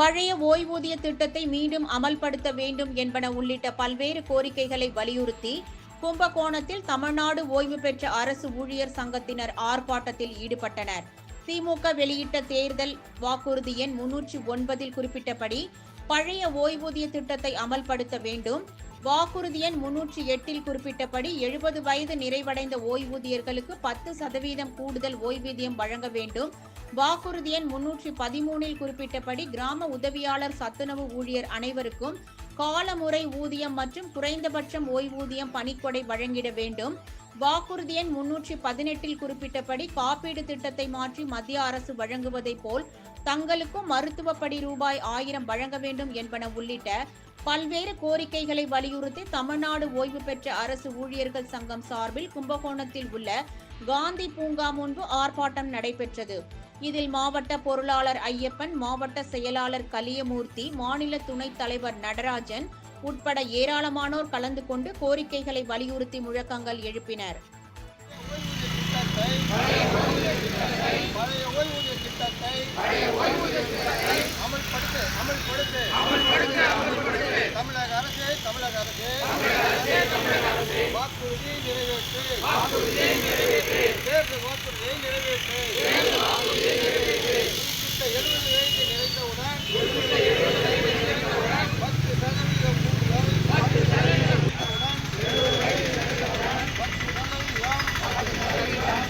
பழைய ஓய்வூதிய திட்டத்தை மீண்டும் அமல்படுத்த வேண்டும் என்பன உள்ளிட்ட பல்வேறு கோரிக்கைகளை வலியுறுத்தி கும்பகோணத்தில் தமிழ்நாடு ஓய்வு பெற்ற அரசு ஊழியர் சங்கத்தினர் ஆர்ப்பாட்டத்தில் ஈடுபட்டனர். திமுக வெளியிட்ட தேர்தல் வாக்குறுதி எண் முன்னூற்றி ஒன்பதில் குறிப்பிட்டபடி பழைய ஓய்வூதிய திட்டத்தை அமல்படுத்த வேண்டும். வாக்குறுதி எண் முன்னூற்றி எட்டில் குறிப்பிட்டபடி எழுபது வயது நிறைவடைந்த ஓய்வூதியர்களுக்கு பத்து சதவீதம் கூடுதல் ஓய்வூதியம் வழங்க வேண்டும். வாக்குறுதி எண் முன்னூற்றி பதிமூனில் குறிப்பிட்டபடி கிராம உதவியாளர் சத்துணவு ஊழியர் அனைவருக்கும் காலமுறை ஊதியம் மற்றும் குறைந்தபட்சம் ஓய்வூதியம் பணிக்கொடை வழங்கிட வேண்டும். வாக்குறுதி எண் முன்னூற்றி பதினெட்டில் குறிப்பிட்டபடி காப்பீடு திட்டத்தை மாற்றி மத்திய அரசு வழங்குவதைப் போல் தங்களுக்கும் மருத்துவப்படி ரூபாய் ஆயிரம் வழங்க வேண்டும் என்பன உள்ளிட்ட பல்வேறு கோரிக்கைகளை வலியுறுத்தி தமிழ்நாடு ஓய்வு பெற்ற அரசு ஊழியர்கள் சங்கம் சார்பில் கும்பகோணத்தில் உள்ள காந்தி பூங்கா முன்பு ஆர்ப்பாட்டம் நடைபெற்றது. இதில் மாவட்ட பொருளாளர் ஐயப்பன் மாவட்ட செயலாளர் கலியமூர்த்தி மாநில துணைத் தலைவர் நடராஜன் உட்பட ஏராளமானோர் கலந்து கொண்டு கோரிக்கைகளை வலியுறுத்தி முழக்கங்கள் எழுப்பினர். பழைய ஓய்வூதிய திட்டத்தை தமிழக அரசு தமிழக அரசு வாக்குறுதி நிறைவேற்று தேர்தல் வாக்குறுதியை நிறைவேற்று குறிப்பிட்ட எழுபது வயது நிறைந்தவுடன் பத்து சதவீதம் பத்து சதவீதம் பத்து சதவீதம்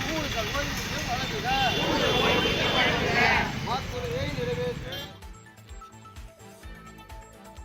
மூணு சதவீதம் வழங்குகிறார்